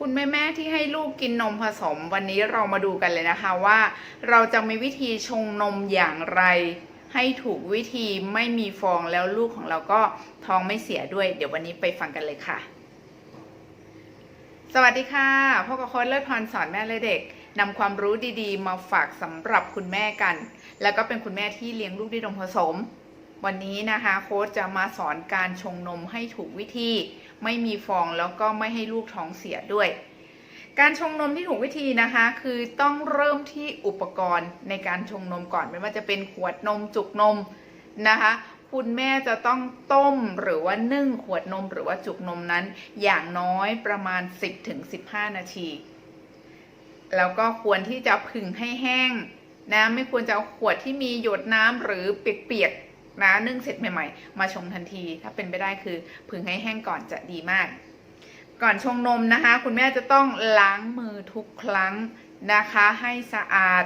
คุณแม่แม่ที่ให้ลูกกินนมผสมวันนี้เรามาดูกันเลยนะคะว่า เราจะมีวิธีชงนมอย่างไร ให้ถูกวิธีไม่มีฟองแล้วลูกของเราก็ท้องไม่เสียด้วย เดี๋ยววันนี้ไปฟังกันเลยค่ะ สวัสดีค่ะพ่อกับโค้ชเลิศพรสอนแม่และเด็กนำความรู้ดีๆ มาฝากสำหรับคุณแม่กัน แล้วก็เป็นคุณแม่ที่เลี้ยงลูกด้วยนมผสม วันนี้นะคะโค้ชจะมาสอนการชงนมให้ถูกวิธี ไม่มีฟองแล้วก็ไม่ให้ลูกท้องเสียด้วย การชงนมที่ถูกวิธีนะคะ คือต้องเริ่มที่อุปกรณ์ในการชงนมก่อนไม่ว่าจะเป็นขวดนมจุกนมนะคะคุณแม่จะต้องต้มหรือว่านึ่งขวดนมหรือว่าจุกนมนั้น อย่างน้อยประมาณ 10-15 นาที แล้วก็ควรที่จะผึ่งให้แห้งนะไม่ควรจะเอาขวดที่มีหยดน้ำหรือเปียก นะนึ่งเสร็จใหม่ๆ มาชงทันที ถ้าเป็นไปได้คือผึ่งให้แห้งก่อนจะดีมาก ก่อนชงนมนะคะ คุณแม่จะต้องล้างมือทุกครั้งนะคะ ให้สะอาด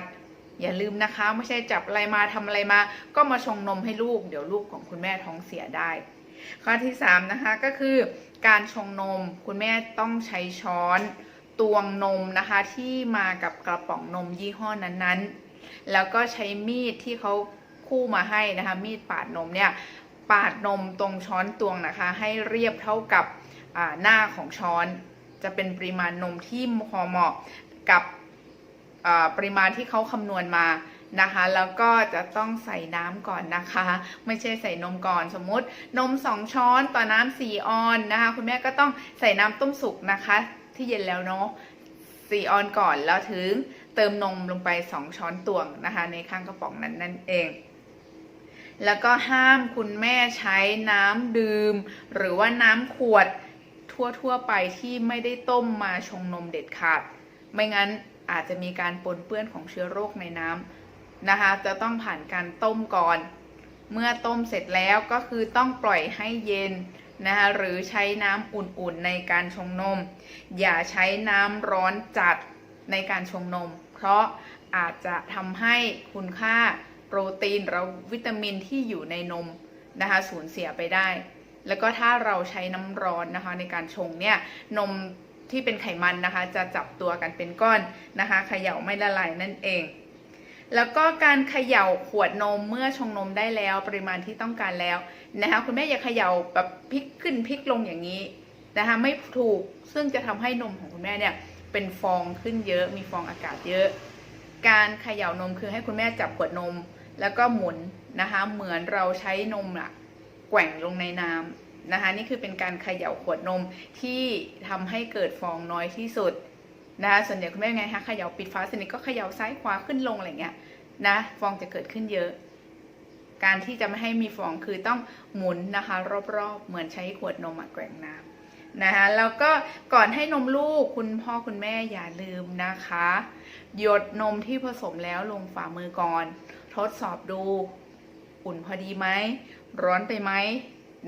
อย่าลืมนะคะ ไม่ใช่จับอะไรมาทำอะไรมา ก็มาชงนมให้ลูก เดี๋ยวลูกของคุณแม่ท้องเสียได้ ข้อที่3นะคะก็คือการชงนมคุณแม่ต้องใช้ช้อนตวงนมนะคะที่มากับกระป๋องนมยี่ห้อนั้นๆ แล้วก็ใช้มีดที่เขา คู่มาให้นะคะมีดปาดนมเนี่ยปาดนมตรงช้อนตวงนะคะ ให้เรียบเท่ากับหน้าของช้อน จะเป็นปริมาณนมที่พอเหมาะกับปริมาณที่เขาคำนวณมานะคะแล้วก็จะต้องใส่น้ำก่อนนะคะ ไม่ใช่ใส่นมก่อนสมมุติ นม 2 ช้อนต่อน้ำ4ออนนะคะ คุณแม่ก็ต้องใส่น้ำต้มสุกนะคะ ที่เย็นแล้วเนาะ4ออนก่อนแล้วถึงเติมนมลงไป 2 ช้อนตวงนะคะ ในข้างกระป๋องนั้นนั่นเอง แล้วก็ห้ามคุณแม่ใช้น้ำดื่ม หรือว่าน้ำขวดทั่วๆไปที่ไม่ได้ต้มมาชงนมเด็ดขาด ไม่งั้นอาจจะมีการปนเปื้อนของเชื้อโรคในน้ำนะคะ จะต้องผ่านการต้มก่อน เมื่อต้มเสร็จแล้วก็คือต้องปล่อยให้เย็นนะคะหรือใช้น้ำอุ่นๆในการชงนม อย่าใช้น้ำร้อนจัดในการชงนม เพราะอาจจะทำให้คุณค่า โปรตีนหรือวิตามินที่อยู่ในนมนะคะสูญเสียไปได้ แล้วก็ถ้าเราใช้น้ำร้อนนะคะในการชงเนี่ยนมที่เป็นไขมันนะคะจะจับตัวกันเป็นก้อนนะคะเขย่าไม่ละลายนั่นเอง แล้วก็การเขย่าขวดนมเมื่อชงนมได้แล้วปริมาณที่ต้องการแล้วนะคะคุณแม่อย่าเขย่าแบบพลิกขึ้นพลิกลงอย่างนี้นะคะไม่ถูกซึ่งจะทำให้นมของคุณแม่เนี่ยเป็นฟองขึ้นเยอะมีฟองอากาศเยอะ การเขย่านมคือให้คุณแม่จับขวดนม แล้วก็หมุนนะคะเหมือนเราใช้นมอะแกว่งลงในน้ำนะคะนี่คือเป็นการเขย่าขวดนมที่ทำให้เกิดฟองน้อยที่สุดนะคะส่วนใหญ่คุณแม่ไงคะเขย่าปิดฝาสนิทก็เขย่าซ้ายขวาขึ้นลงอะไรเงี้ยนะฟองจะเกิดขึ้นเยอะ การที่จะไม่ให้มีฟองคือต้องหมุนนะคะรอบๆ เหมือนใช้ขวดนมแกว่งน้ำนะคะแล้วก็ก่อนให้นมลูกคุณพ่อคุณแม่อย่าลืมนะคะ หยดนมที่ผสมแล้วลงฝ่ามือก่อน ทดสอบดู อุ่นพอดีไหม ร้อนไปไหม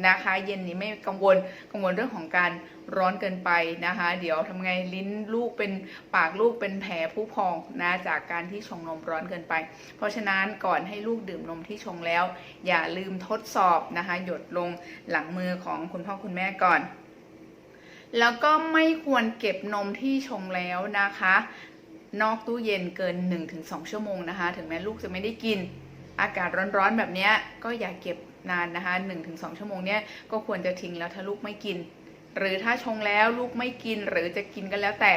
นะคะ เย็นนี้ไม่กังวลกังวลเรื่องของการร้อนเกินไปนะคะ เดี๋ยวทำไงลิ้นลูกเป็นปากลูกเป็นแผลผู้พองนะจากการที่ชงนมร้อนเกินไป เพราะฉะนั้นก่อนให้ลูกดื่มนมที่ชงแล้ว อย่าลืมทดสอบนะคะ หยดลงหลังมือของคุณพ่อคุณแม่ก่อน แล้วก็ไม่ควรเก็บนมที่ชงแล้วนะคะ นอกตู้เย็นเกิน 1-2 ชั่วโมงนะคะ ถึงแม้ลูกจะไม่ได้กิน อากาศร้อนๆแบบนี้ก็อย่าเก็บนานนะคะ 1-2 ชั่วโมงเนี้ยก็ควรจะทิ้งแล้วถ้าลูกไม่กิน หรือถ้าชงแล้วลูกไม่กินหรือจะกินก็แล้วแต่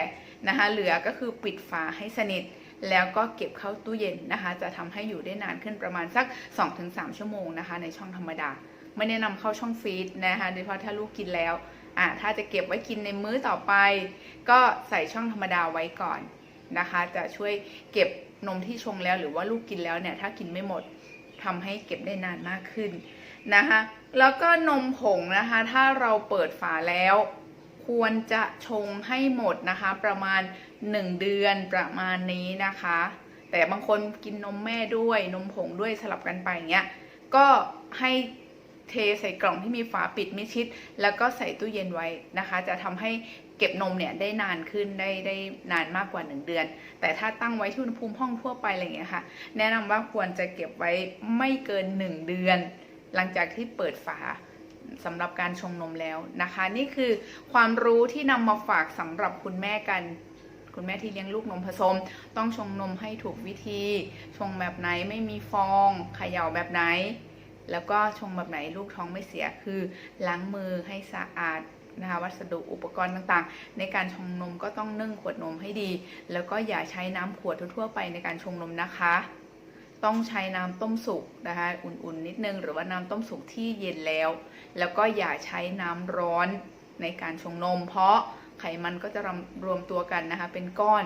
นะคะเหลือก็คือปิดฝาให้สนิท แล้วก็เก็บเข้าตู้เย็นนะคะ จะทำให้อยู่ได้นานขึ้นประมาณสัก 2-3 ชั่วโมงนะคะ ในช่องธรรมดา ไม่แนะนำเข้าช่องฟรีซนะคะโดยเฉพาะถ้าลูกกินแล้วอ่าถ้าจะเก็บไว้กินในมื้อต่อไป ก็ใส่ช่องธรรมดาไว้ก่อน นะคะ จะช่วยเก็บนมที่ชงแล้วหรือว่าลูกกินแล้วเนี่ยถ้ากินไม่หมดทำให้เก็บได้นานมากขึ้นนะคะ แล้วก็นมผงนะคะ ถ้าเราเปิดฝาแล้ว ควรจะชงให้หมดนะคะ ประมาณ 1 เดือนประมาณนี้นะคะ แต่บางคนกินนมแม่ด้วยนมผงด้วยสลับกันไปเงี้ยก็ให้เทใส่กล่องที่มีฝาปิดมิชิด แล้วก็ใส่ตู้เย็นไว้นะคะ จะทำให้ เก็บนมเนี่ยได้นานขึ้นได้ได้นานมากกว่า 1 เดือน แต่ถ้าตั้งไว้ที่อุณหภูมิห้องทั่วไปอะไรอย่างเงี้ยค่ะ แนะนำว่าควรจะเก็บไว้ไม่เกิน 1 เดือน หลังจากที่เปิดฝาสำหรับการชงนมแล้วนะคะ นี่คือความรู้ที่นำมาฝากสำหรับคุณแม่กันคุณแม่ที่เลี้ยงลูกนมผสม ต้องชงนมให้ถูกวิธี ชงแบบไหนไม่มีฟองเขย่าแบบไหน แล้วก็ชงแบบไหนลูกท้องไม่เสียคือ ล้างมือให้สะอาด นะคะวัสดุอุปกรณ์ต่างๆ ในการชงนมก็ต้องนึ่งขวดนมให้ดี แล้วก็อย่าใช้น้ำขวดทั่วๆไปในการชงนมนะคะ ต้องใช้น้ำต้มสุกนะคะอุ่นๆนิดนึงหรือว่าน้ำต้มสุกที่เย็นแล้ว แล้วก็อย่าใช้น้ำร้อนในการชงนม เพราะไขมันก็จะรรวมตัวกันนะคะเป็นก้อน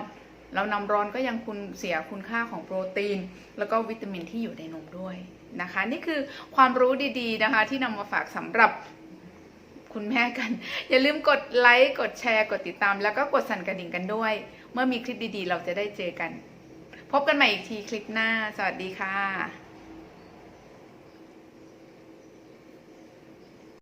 แล้วน้ำร้อนก็ยังคุณเสียคุณค่าของโปรตีน แล้วก็วิตามินที่อยู่ในนมด้วยนะคะ นี่คือความรู้ดีๆนะคะ ที่นำมาฝากสำหรับ คุณแม่กัน อย่าลืมกดไลค์กดแชร์กดติดตาม แล้วก็กดสั่นกระดิ่งกันด้วย เมื่อมีคลิปดีๆ เราจะได้เจอกัน พบกันใหม่อีกทีคลิปหน้า สวัสดีค่ะ